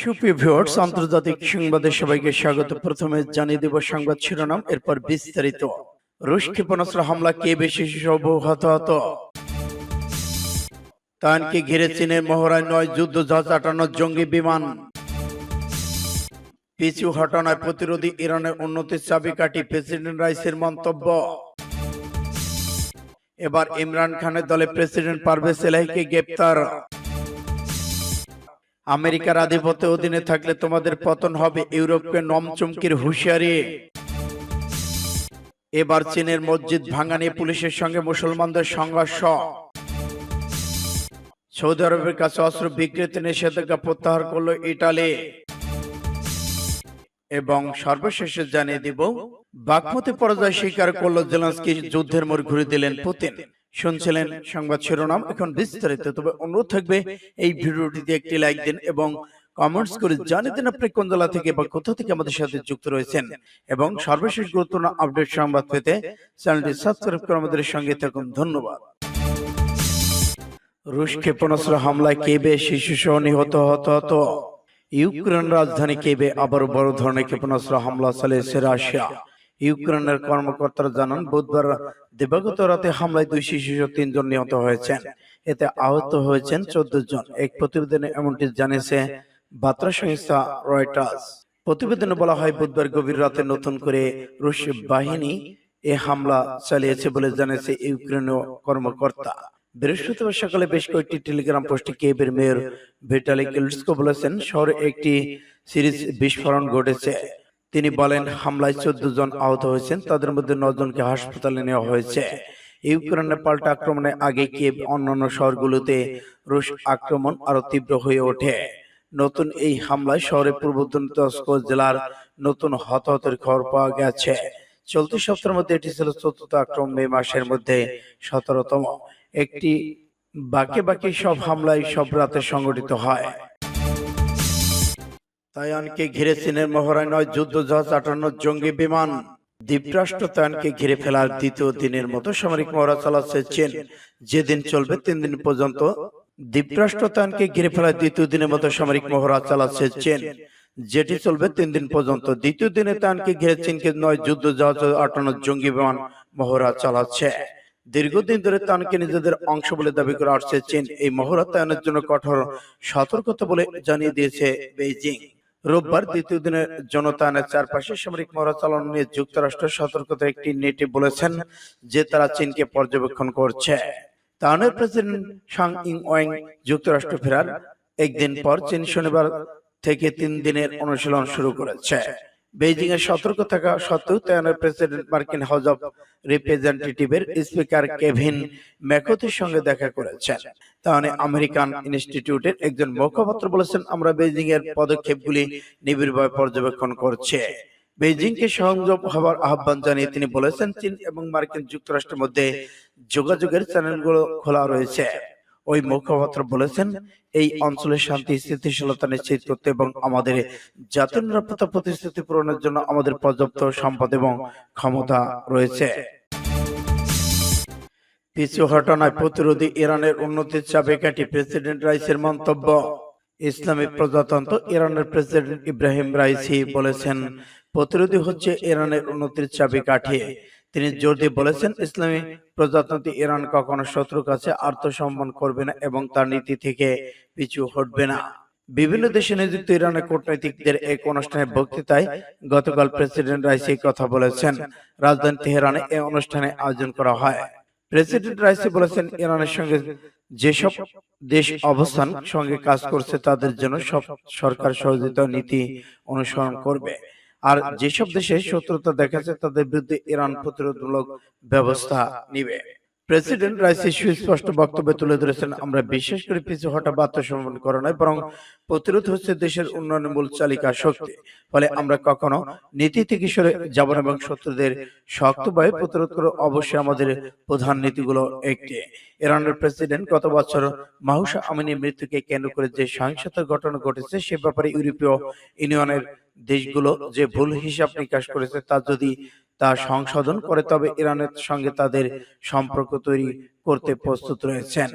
সুপ্রিয় ভিউয়ার্স আন্তর্জাতিক সংবাদে সবাইকে স্বাগত। প্রথমে জানিয়ে দেব সংবাদ শিরোনাম এরপর বিস্তারিত। রুশ ক্ষেপণাস্ত্র হামলা কে বেশি সব হতাহত? তানকে ঘিরে চীনের মহড়ায় নয় যুদ্ধ জাহাজ আটান্ন জঙ্গি বিমান। পিছু হটানায় প্রতিরোধী ইরানের উন্নতির চাবিকাঠি প্রেসিডেন্ট রাইসের মন্তব্য। এবার ইমরান খানের দলে প্রেসিডেন্ট পারভেজ এলাহিকে গ্রেপ্তার। আমেরিকার আধিপত্য অধীনে থাকলে তোমাদের পতন হবে ইউরোপকে নমচমকির হুঁশিয়ারি। এবার চীনের মসজিদ ভাঙা নিয়ে পুলিশের সঙ্গে মুসলমানদের সংঘর্ষ। সৌদি আরবের কাছে অস্ত্র বিক্রিতে নিষেধাজ্ঞা প্রত্যাহার করল ইটালি। এবং সর্বশেষে জানিয়ে দিব, বাকমতি পরাজয় স্বীকার করল জেলান্সকি যুদ্ধের মোড় ঘুরে দিলেন পুতিন। শুনছিলেন সংবাদ শিরোনাম। এখন বিস্তারিত, তবে অনুরোধ থাকবে এই ভিডিওটিতে একটি লাইক দিন এবং কমেন্টস করে জানিয়ে দিন আপনি কোন জেলা থেকে বা কোথা থেকে আমাদের সাথে যুক্ত রয়েছেন। এবং সর্বশেষ গুরুত্বপূর্ণ আপডেট সংবাদ পেতে চ্যানেলটি সাবস্ক্রাইব করে আমাদের সঙ্গে থাকুন। ধন্যবাদ। রুশ ক্ষেপণাস্ত্র হামলায় কেবে শিশু সহ নিহত হতাহত ইউক্রেন রাজধানী কেবে আবারও বড় ধরনের ক্ষেপণাস্ত্র হামলা চালিয়েছে রাশিয়া। ইউক্রেনের কর্মকর্তারা জানান, বুধবার দিবাগত রাতে হামলায় দুই শিশু তিনজন নিহত হয়েছেন। এতে আহত হয়েছেন চোদ্দ জন। এক প্রতিবেদনে এমনটি জানিয়েছে বার্তা সংস্থা রয়টার্স। প্রতিবেদনে বলা হয়, বুধবার গভীর রাতে নতুন করে রুশ বাহিনী এ হামলা চালিয়েছে বলে জানিয়েছে ইউক্রেনীয় কর্মকর্তা। বৃহস্পতিবার সকালে বেশ কয়েকটি টেলিগ্রাম পোস্টে কেবের মেয়র ভিটালি বলেছেন, শহরে একটি সিরিজ বিস্ফোরণ ঘটেছে। তিনি বলেন, হামলায় চোদ্দ জন আহত হয়েছেন, তাদের মধ্যে জনকে হাসপাতালে নেওয়া হয়েছে। ইউক্রেনের পাল্টা আক্রমণে আগে কেব অন্যান্য শহরগুলোতে রুশ আক্রমণ আরও তীব্র হয়ে ওঠে। নতুন এই হামলায় শহরে পূর্ব দন্তস্ক জেলার নতুন হতাহতের খবর পাওয়া গেছে। চলতি সপ্তাহের মধ্যে এটি ছিল চতুর্থ আক্রমণ মে মাসের মধ্যে সতেরোতম। একটি বাকি বাকি সব হামলায় সব রাতে সংগঠিত হয়। তাইওয়ানকে ঘিরে চীনের মহড়ায় নয় যুদ্ধ জাহাজ আটান্ন জঙ্গি বিমান। দ্বীপরাষ্ট্র তাইওয়ানকে ঘিরে ফেলার দ্বিতীয় দিনের মতো সামরিক মহড়া চালাচ্ছে চীন। যেদিন চলবে তিন দিন পর্যন্ত দ্বীপরাষ্ট্র তাইওয়ানকে ঘিরে ফেলার দ্বিতীয় দিনের মতো সামরিক মহড়া চালাচ্ছে চীন। যেটি চলবে তিন দিন পর্যন্ত। দ্বিতীয় দিনে তাইওয়ানকে ঘিরে চীনকে নয় যুদ্ধ জাহাজ আটান্ন জঙ্গি বিমান মহড়া চালাচ্ছে। দীর্ঘদিন ধরে তানকে নিজেদের অংশ বলে দাবি করে আসছে চীন। এই মহড়া তায়নের জন্য কঠোর সতর্কতা বলে জানিয়ে দিয়েছে বেইজিং। রোববার দ্বিতীয় দিনের জনতানের চারপাশে সামরিক মহড়া নিয়ে যুক্তরাষ্ট্র সতর্কতা একটি নেটে বলেছেন যে তারা চীনকে পর্যবেক্ষণ করছে। তাহলে প্রেসিডেন্ট সাং ইং ওয়াং যুক্তরাষ্ট্র ফেরার একদিন পর চীন শনিবার থেকে তিন দিনের অনুশীলন শুরু করেছে। বেইজিং এর সতর্ক থাকা সত্ত্বেও তেহরানের প্রেসিডেন্ট মার্কিন হাউস অব রিপ্রেজেন্টেটিভের স্পিকার কেভিন ম্যাকথির সঙ্গে দেখা করেছেন। তাহলে আমেরিকান ইনস্টিটিউটের একজন মুখপাত্র বলেছেন আমরা বেইজিং এর পদক্ষেপগুলি নিবিড়ভাবে পর্যবেক্ষণ করছে। বেইজিংকে সংযোগ হওয়ার আহ্বান জানিয়ে তিনি বলেছেন চীন এবং মার্কিন যুক্তরাষ্ট্রের মধ্যে যোগাযোগের চ্যানেলগুলো খোলা রয়েছে। ওই মুখপাত্র বলেছেন, এই অঞ্চলের শান্তি, স্থিতিশীলতা নিশ্চিত করতে এবং আমাদের জাতীয় নিরাপত্তা প্রতিশ্রুতি পূরণের জন্য আমাদের পর্যাপ্ত সম্পদ এবং ক্ষমতা রয়েছে। পিছু ঘটনায় প্রতিরোধী ইরানের উন্নতির চাবিকাঠি প্রেসিডেন্ট রাইসের মন্তব্য। ইসলামী প্রজাতন্ত্র ইরানের প্রেসিডেন্ট ইব্রাহিম রাইসি বলেছেন, প্রতিরোধী হচ্ছে ইরানের উন্নতির চাবি চাবিকাঠি। তিনি জোর দিয়ে বলেছেন, ইসলামী প্রজাতন্ত্রী ইরান কখনো শত্রুর কাছে আত্মসম্মান করবে না এবং তার নীতি থেকে পিছু হটবে না। বিভিন্ন দেশে নিযুক্ত ইরানের কূটনৈতিকদের এক অনুষ্ঠানে বক্তৃতায় গতকাল প্রেসিডেন্ট রাইসি কথা বলেছেন। রাজধানী তেহরানে এই অনুষ্ঠানে আয়োজন করা হয়। প্রেসিডেন্ট রাইসি বলেছেন, ইরানের সঙ্গে যেসব দেশ অবস্থান সঙ্গে কাজ করছে, তাদের জন্য সব সরকার সহযোগিতা নীতি অনুসরণ করবে। আর যেসব দেশে শত্রুতা দেখাচ্ছে তাদের বিরুদ্ধে ইরান প্রতিরোধমূলক ব্যবস্থা নিবে। প্রেসিডেন্ট রাইসি সুস্পষ্ট বক্তব্যে তুলে ধরেছেন আমরা বিশেষ করে পিছু হটা বা আত্মসমর্পণ করা নয় বরং প্রতিরোধ হচ্ছে দেশের উন্নয়নের মূল চালিকা শক্তি। ফলে আমরা কখনো নীতি থেকে সরে যাব না এবং শত্রুদের শক্তভাবে প্রতিরোধ করে অবশ্যই আমাদের প্রধান নীতিগুলো একটি। ইরানের প্রেসিডেন্ট গত বছর মাহুসা আমিনের মৃত্যুকে কেন্দ্র করে যে সহিংসতার ঘটনা ঘটেছে সে ব্যাপারে ইউরোপীয় ইউনিয়নের দেশগুলো যে ভুল হিসাব নিকাশ করেছে তা যদি তা সংশোধন করে তবে ইরানের সঙ্গে তাদের সম্পর্ক তৈরি করতে প্রস্তুত রয়েছেন।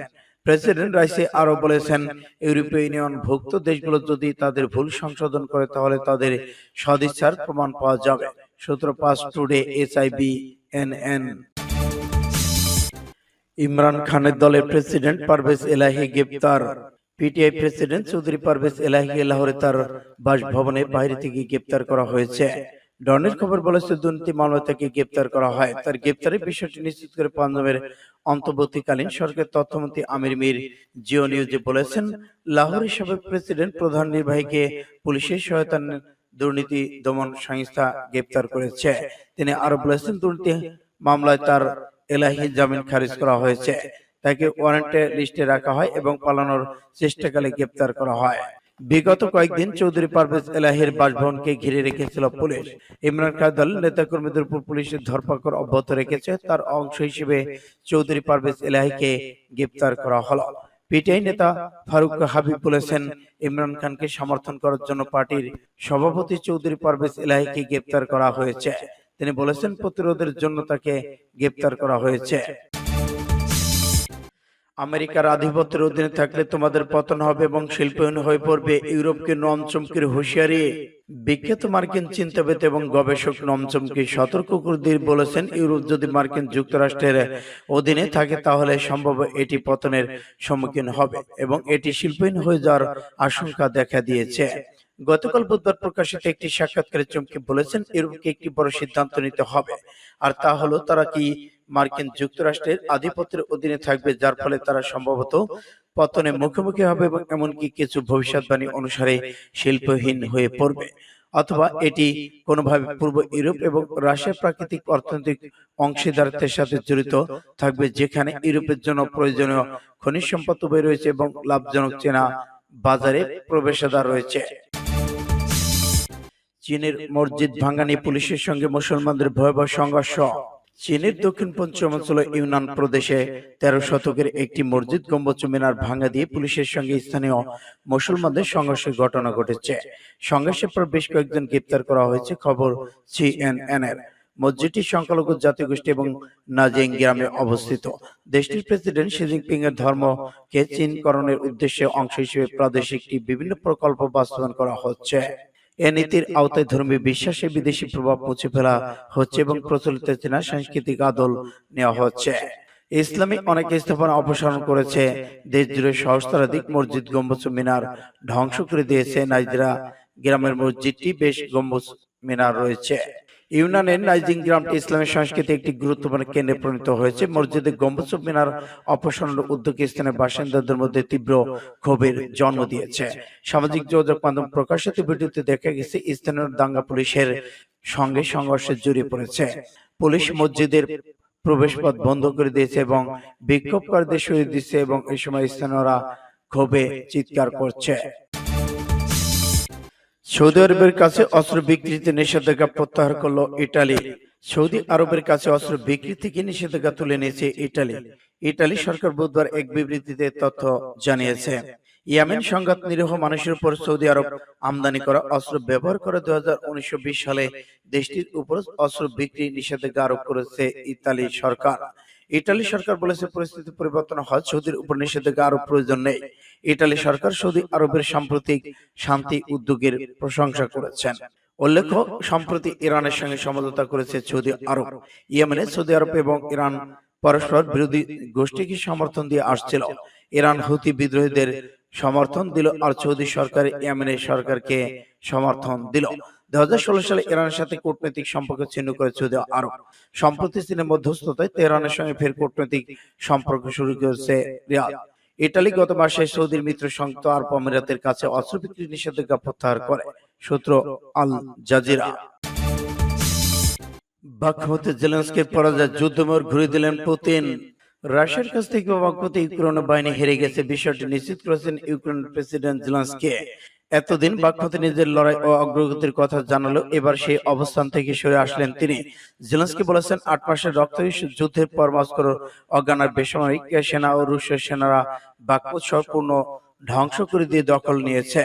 প্রেসিডেন্ট রাইসি আরও বলেছেন ইউরোপীয় ইউনিয়ন ভুক্ত দেশগুলো যদি তাদের ভুল সংশোধন করে তাহলে তাদের সদিচ্ছার প্রমাণ পাওয়া যাবে। সূত্র পাঁচ today S I B N N. Imran খানের দলের প্রেসিডেন্ট পারভেজ এলাহি গ্রেপ্তার। পিটিআই প্রেসিডেন্ট চৌধুরী পারভেজ এলাহিকে লাহোরে তার বাসভবনে বাইরে থেকে গ্রেপ্তার করা হয়েছে ডনের খবর বলেছে দুর্নীতি মামলা থেকে গ্রেপ্তার করা হয় তার গ্রেপ্তারের বিষয়টি নিশ্চিত করে পাঞ্জাবের অন্তর্বর্তীকালীন সরকার তথ্যমন্ত্রী আমির মির জিও নিউজে বলেছেন, লাহোর সাবেক প্রেসিডেন্ট প্রধান নির্বাহীকে পুলিশের সহায়তা দুর্নীতি দমন সংস্থা গ্রেপ্তার করেছে। তিনি আরও বলেছেন, দুর্নীতি মামলায় তার এলাহি জামিন খারিজ করা হয়েছে। তাকে ওয়ারেন্টে লিস্টে রাখা হয় এবং পালানোর চেষ্টাকালে গ্রেপ্তার করা হয়। বিগত কয়েকদিন চৌধুরী পারভেজ এলাহির বাসভবনকে ঘিরে রেখেছিল পুলিশ। ইমরান খান দল নেতাকর্মীদের উপর পুলিশের ধরপাকড় অব্যাহত রেখেছে। তার অংশ হিসেবে চৌধুরী পারভেজ এলাহিকে গ্রেপ্তার করা হলো। পিটিআই নেতা ফারুক হাবিব বলেছেন ইমরান খানকে সমর্থন করার জন্য পার্টির সভাপতি চৌধুরী পারভেজ এলাহিকে গ্রেপ্তার করা হয়েছে। তিনি বলেছেন প্রতিরোধের জন্য তাকে গ্রেপ্তার করা হয়েছে আমেরিকার আধিপত্যের অধীনে থাকলে তোমাদের পতন হবে এবং শিল্পায়ন হয়ে পড়বে। ইউরোপকে নমচমকির হুঁশিয়ারি? বিখ্যাত মার্কিন চিন্তাবিদ এবং গবেষক নমচমকি সতর্ক করে দিয়ে বলেছেন, ইউরোপ যদি মার্কিন যুক্তরাষ্ট্রের অধীনে থাকে তাহলে সম্ভব এটি পতনের সম্মুখীন হবে এবং এটি শিল্পায়ন হয়ে যাওয়ার আশঙ্কা দেখা দিয়েছে। গতকাল বুধবার প্রকাশিত একটি সাক্ষাৎকারে চমকে বলেছেন, ইউরোপকে একটি বড় সিদ্ধান্ত নিতে হবে। আর তা হলো, তারা কি মার্কিন যুক্তরাষ্ট্রের আধিপত্যের অধীনে থাকবে যার ফলে তারা সম্ভবত পতনে মুখোমুখি হবে এবং এমনকি কিছু ভবিষ্যৎবাণী অনুসারে শিল্পহীন হয়ে পড়বে। অথবা এটি কোনোভাবে পূর্ব ইউরোপ এবং রাশিয়া প্রাকৃতিক অর্থনৈতিক অংশীদারিত্বের সাথে জড়িত থাকবে যেখানে ইউরোপের জন্য প্রয়োজনীয় খনিজ সম্পদ উভয় রয়েছে এবং লাভজনক চেনা বাজারে প্রবেশাদার রয়েছে। চীনের মসজিদ ভাঙা নিয়ে পুলিশের সঙ্গে মুসলমানদের ভয়াবহ সংঘর্ষ। চীনের দক্ষিণ পশ্চিমাঞ্চল ইউনান প্রদেশে তেরো শতকের একটি মসজিদ গম্বুজ মিনার ভাঙা দিয়ে পুলিশের সঙ্গে স্থানীয় মুসলমানদের সংঘর্ষের ঘটনা ঘটেছে। সংঘর্ষের পর বেশ কয়েকজন গ্রেপ্তার করা হয়েছে, খবর সিএনএন এর। মসজিদটি সংখ্যালঘু জাতিগোষ্ঠী এবং নাজিং গ্রামে অবস্থিত। দেশটির প্রেসিডেন্ট শি জিনপিং এর ধর্মকে চীনকরণের উদ্দেশ্যে অংশ হিসেবে প্রাদেশিকটি বিভিন্ন প্রকল্প বাস্তবায়ন করা হচ্ছে। এ নীতির আওতায় ধর্মীয় বিশ্বাসে বিদেশি প্রভাব মুছে ফেলা হচ্ছে এবং প্রচলিত চীনা সাংস্কৃতিক আদল নেওয়া হচ্ছে। ইসলামী অনেক স্থাপনা অপসারণ করেছে। দেশ জুড়ে সহস্রাধিক মসজিদ গম্বুজ মিনার ধ্বংস করে দিয়েছে নাইজরা গ্রামের মসজিদটি বেশ গম্বুজ মিনার রয়েছে। ইউনানের নাইজিং গ্রামটি ইসলামের সংস্কৃতি একটি গুরুত্বপূর্ণ কেন্দ্রে পরিণত হয়েছে। মসজিদে গম্বুজ মিনার অপসারণের উদ্যোগে স্থানের বাসিন্দাদের মধ্যে তীব্র ক্ষোভের জন্ম দিয়েছে। সামাজিক যোগাযোগ মাধ্যম প্রকাশিত ভিডিওতে দেখা গেছে স্থানীয় দাঙ্গা পুলিশের সঙ্গে সংঘর্ষে জড়িয়ে পড়েছে। পুলিশ মসজিদের প্রবেশপথ বন্ধ করে দিয়েছে এবং বিক্ষোভকারীদের সরিয়ে দিচ্ছে এবং এই সময় স্থানীয়রা ক্ষোভে চিৎকার করছে। সৌদি আরবের কাছে অস্ত্র বিক্রিতে নিষেধাজ্ঞা প্রত্যাহার করল ইটালি। সৌদি আরবের কাছে অস্ত্র বিক্রি থেকে নিষেধাজ্ঞা তুলে নিয়েছে ইটালি? ইটালি। সরকার বুধবার এক বিবৃতিতে তথ্য জানিয়েছে। ইয়ামেন সংঘাত নিরীহ মানুষের উপর সৌদি আরব আমদানি করা অস্ত্র ব্যবহার করে দু সালে দেশটির উপর অস্ত্র বিক্রি নিষেধাজ্ঞা আরোপ করেছে ইতালি সরকার। ইটালি সরকার বলেছে পরিস্থিতি পরিবর্তন হয়। সৌদির উপর নিষেধাজ্ঞা আরোপ প্রয়োজন নেই। ইটালি সরকার সৌদি আরবের সাম্প্রতিক শান্তি উদ্যোগের প্রশংসা করেছেন। উল্লেখ্য সম্প্রতি ইরানের সঙ্গে সমঝোতা করেছে সৌদি আরব। ইয়েমেনে সৌদি আরব এবং ইরান পরস্পর বিরোধী গোষ্ঠীকে সমর্থন দিয়ে আসছিল। ইরান হুতি বিদ্রোহীদের সমর্থন দিল আর সৌদি সরকার ইয়েমেনের সরকারকে সমর্থন দিল। দু হাজার ষোলো সালে ইরানের সাথে কূটনৈতিক সম্পর্ক ছিন্ন করে সৌদি আরব। সম্প্রতি চীনের মধ্যস্থতায় তেহরানের সঙ্গে ফের কূটনৈতিক সম্পর্ক শুরু করেছে রিয়াদ। ইটালি গত মাসে সৌদির মিত্র সংযুক্ত আরব আমিরাতের কাছে অস্ত্র বিক্রি নিষেধাজ্ঞা প্রত্যাহার করে সূত্র আল জাজিরা। পরাজয় যুদ্ধমোর ঘুরে দিলেন পুতিন। রাশিয়ার কাছ থেকে বাকমুতে ইউক্রেন বাহিনী হেরে গেছে বিষয়টি নিশ্চিত করেছেন ইউক্রেনের প্রেসিডেন্ট জেলেন্সকে। এতদিন বাকমুতে নিজের লড়াই ও অগ্রগতির কথা জানালো। এবার সেই অবস্থান থেকে সরে আসলেন তিনি। জেলেন্সকি বলেছেন আট মাসের রক্ত যুদ্ধের পর মস্কোর অজ্ঞানার বেসামরিক সেনা ও রুশের সেনারা বাকমুত সম্পূর্ণ ধ্বংস করে দিয়ে দখল নিয়েছে।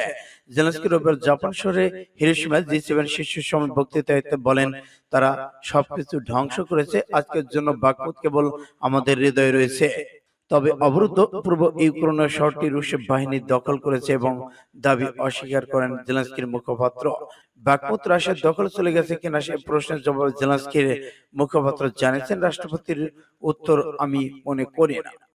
জেলেন্সকি রোববার জাপান শহরে হিরোশিমা জি সেভেন শীর্ষ সময় বক্তৃতায় বলেন তারা সবকিছু ধ্বংস করেছে। আজকের জন্য বাকমুত কেবল আমাদের হৃদয়ে রয়েছে। তবে অবরুদ্ধ পূর্ব ইউক্রেনের শহরটি রুশ বাহিনী দখল করেছে এবং দাবি অস্বীকার করেন জেলেন্সকির মুখপাত্র। বাকমুত রাশিয়ার দখল চলে গেছে কিনা সে প্রশ্নের জবাবে জেলেন্সকির মুখপাত্র জানিয়েছেন রাষ্ট্রপতির উত্তর আমি মনে করি না।